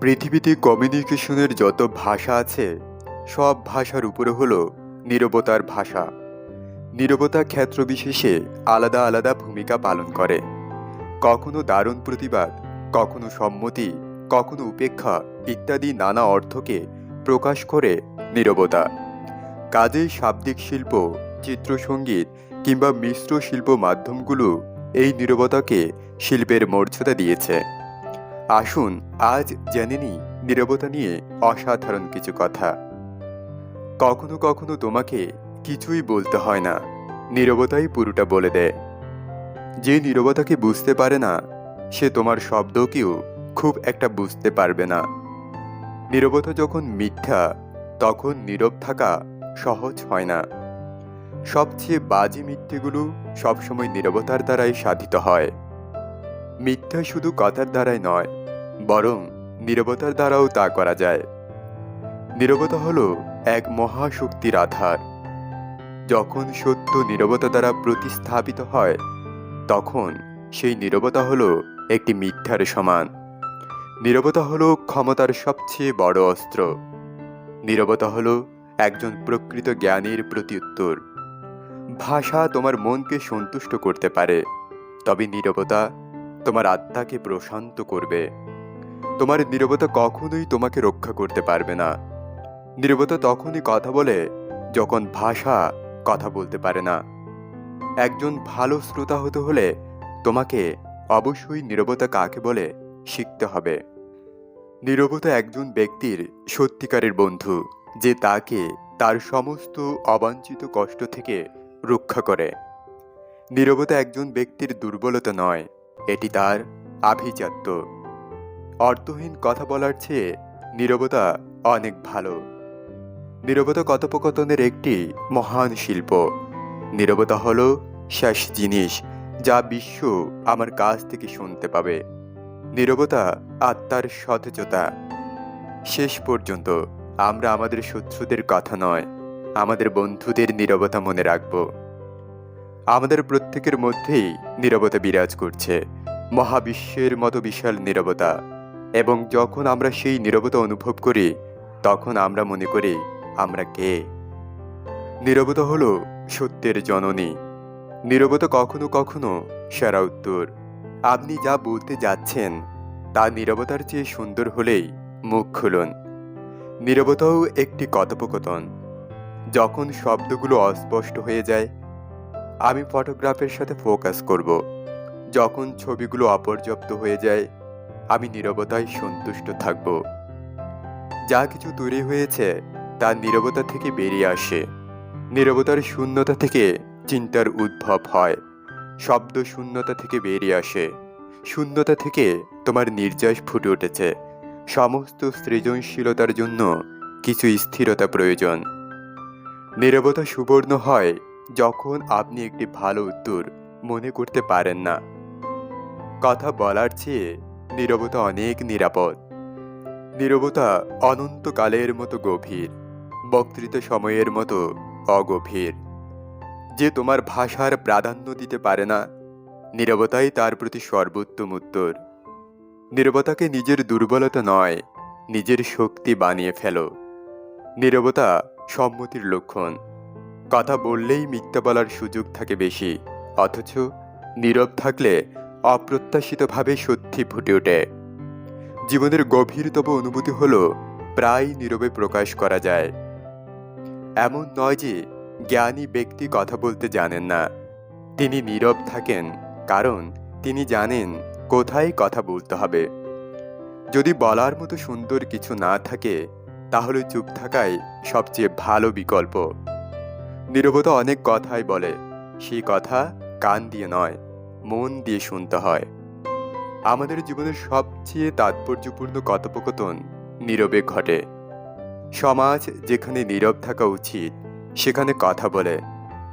পৃথিবীতে কমিউনিকেশনের যত ভাষা আছে, সব ভাষার উপরে হলো নীরবতার ভাষা। নীরবতা ক্ষেত্র বিশেষে আলাদা আলাদা ভূমিকা পালন করে। কখনো দারুণ প্রতিবাদ, কখনো সম্মতি, কখনো উপেক্ষা ইত্যাদি নানা অর্থকে প্রকাশ করে নীরবতা। কাজেই শাব্দিক শিল্প, চিত্রসঙ্গীত কিংবা মিশ্র শিল্প মাধ্যমগুলো এই নীরবতাকে শিল্পের মর্যাদা দিয়েছে। আসুন আজ জেনে নিই নীরবতা নিয়ে অসাধারণ কিছু কথা। কখনো কখনো তোমাকে কিছুই বলতে হয় না, নীরবতাই পুরোটা বলে দেয়। যে নীরবতাকে বুঝতে পারে না, সে তোমার শব্দকেও খুব একটা বুঝতে পারবে না। নীরবতা যখন মিথ্যা, তখন নীরব থাকা সহজ হয় না। সবচেয়ে বাজে মিথ্যেগুলো সবসময় নীরবতার দ্বারাই সাধিত হয়। মিথ্যা শুধু কথার দ্বারাই নয় বরং নীরবতার দ্বারাও তা করা যায়। নীরবতা হল এক মহাশক্তির আধার। যখন সত্য নীরবতা দ্বারা প্রতিস্থাপিত হয়, তখন সেই নীরবতা হল একটি মিথ্যার সমান। নীরবতা হল ক্ষমতার সবচেয়ে বড় অস্ত্র। নীরবতা হল একজন প্রকৃত জ্ঞানীর প্রত্যুত্তর ভাষা তোমার মনকে সন্তুষ্ট করতে পারে, তবে নীরবতা তোমার আত্মাকে প্রশান্ত করবে। তোমার নীরবতা কখনোই তোমাকে রক্ষা করতে পারবে না। নীরবতা তখনই কথা বলে যখন ভাষা কথা বলতে পারে না। একজন ভালো শ্রোতা হতে হলে তোমাকে অবশ্যই নীরবতা কাকে বলে শিখতে হবে। নীরবতা একজন ব্যক্তির সত্যিকারের বন্ধু, যে তাকে তার সমস্ত অবাঞ্ছিত কষ্ট থেকে রক্ষা করে। নীরবতা একজন ব্যক্তির দুর্বলতা নয়, এটি তার আভিজাত্য। অর্থহীন কথা বলার চেয়ে নীরবতা অনেক ভালো। নীরবতা কথোপকথনের একটি মহান শিল্প। নীরবতা হলো শেষ জিনিস যা বিশ্ব আমার কাছ থেকে শুনতে পাবে। নীরবতা আত্মার সতেজতা। শেষ পর্যন্ত আমরা আমাদের শত্রুদের কথা নয়, আমাদের বন্ধুদের নীরবতা মনে রাখব। আমাদের প্রত্যেকের মধ্যেই নীরবতা বিরাজ করছে। মহাবিশ্বের মতো বিশাল নীরবতা। এবং যখন আমরা সেই নীরবতা অনুভব করি, তখন আমরা মনে করি, আমরা কে? নীরবতা হলো সত্যের জননী। নীরবতা কখনো কখনো সেরা উত্তর। আপনি যা বলতে যাচ্ছেন, তা নীরবতার চেয়ে সুন্দর হলেই মুখ খুলুন। নীরবতাও একটি কথোপকথন। যখন শব্দগুলো অস্পষ্ট হয়ে যায়, আমি ফটোগ্রাফের সাথে ফোকাস করব। যখন ছবিগুলো অপর্যাপ্ত হয়ে যায় আমি নীরবতায় সন্তুষ্ট থাকব। যা কিছু তৈরি হয়েছে, তা নীরবতা থেকে বেরিয়ে আসে। নীরবতার শূন্যতা থেকে চিন্তার উদ্ভব হয়। শব্দ শূন্যতা থেকে বেরিয়ে আসে। শূন্যতা থেকে তোমার নির্যাস ফুটে উঠেছে। সমস্ত সৃজনশীলতার জন্য কিছু স্থিরতা প্রয়োজন। নীরবতা সুবর্ণ হয় যখন আপনি একটি ভালো উত্তর মনে করতে পারেন না। কথা বলার চেয়ে নীরবতা অনেক নিরাপদ। নীরবতা অনন্তকালের মতো গভীর, বক্তৃতা সময়ের মতো অগভীর। যে তোমার ভাষার প্রাধান্য দিতে পারে না, নীরবতাই তার প্রতি সর্বোত্তম উত্তর। নীরবতাকে নিজের দুর্বলতা নয়, নিজের শক্তি বানিয়ে ফেলো। নীরবতা সম্মতির লক্ষণ। কথা বললেই মিথ্যা বলার সুযোগ থাকে বেশি, অথচ নীরব থাকলে অপ্রত্যাশিতভাবে সত্যি ফুটে ওঠে। জীবনের গভীরতম অনুভূতি হলো, প্রায় নীরবে প্রকাশ করা যায়। এমন নয় যে, জ্ঞানী ব্যক্তি কথা বলতে জানেন না। তিনি নীরব থাকেন, কারণ তিনি জানেন কোথায় কথা বলতে হবে। যদি বলার মতো সুন্দর কিছু না থাকে, তাহলে চুপ থাকাই সবচেয়ে ভালো বিকল্প। নীরবতা অনেক কথাই বলে সেই কথা কান দিয়ে নয়। মন দিয়ে শুনতে হয়। আমাদের জীবনের সবচেয়ে তাৎপর্যপূর্ণ কথোপকথন নীরবে ঘটে। সমাজ যেখানে নীরব থাকা উচিত, সেখানে কথা বলে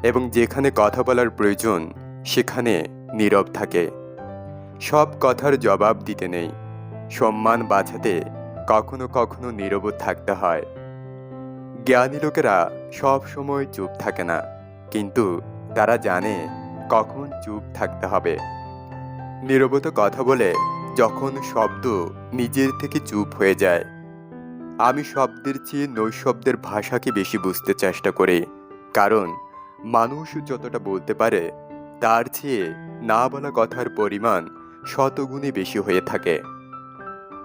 এবং যেখানে কথা বলার প্রয়োজন, সেখানে নীরব থাকে। সব কথার জবাব দিতে নেই। সম্মান বাঁচাতে কখনো কখনো নীরব থাকতে হয়। জ্ঞানী লোকেরা সব সময় চুপ থাকে না, কিন্তু তারা জানে কখন চুপ থাকতে হবে। নীরবতা কথা বলে যখন শব্দ নিজের থেকে চুপ হয়ে যায়। আমি শব্দের চেয়ে নৈশব্দের ভাষাকে বেশি বুঝতে চেষ্টা করি, কারণ মানুষ যতটা বলতে পারে, তার চেয়ে না বলা কথার পরিমাণ শতগুণে বেশি হয়ে থাকে।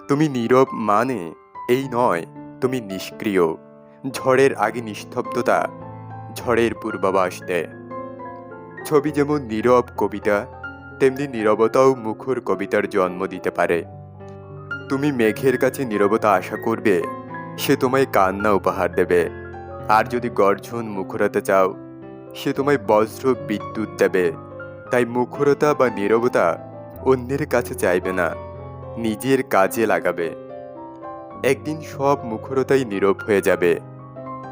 তুমি নীরব মানে এই নয়, তুমি নিষ্ক্রিয়। ঝড়ের আগে নিস্তব্ধতা, ঝড়ের পূর্বাভাস দেয়। ছবি যেমন নীরব কবিতা, তেমনি নীরবতাও মুখর কবিতার জন্ম দিতে পারে। তুমি মেঘের কাছে নীরবতা আশা করবে, সে তোমায় কান্না উপহার দেবে। আর যদি গর্জন মুখরতা চাও, সে তোমায় বজ্র বিদ্যুৎ দেবে। তাই মুখরতা বা নীরবতা অন্যের কাছে চাইবে না, নিজের কাজে লাগাবে। একদিন সব মুখরতাই নীরব হয়ে যাবে।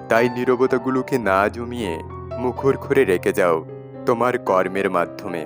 তাই নীরবতাগুলোকে না জমিয়ে মুখর করে রেখে যাও। তোমার কর্মের মাধ্যমে।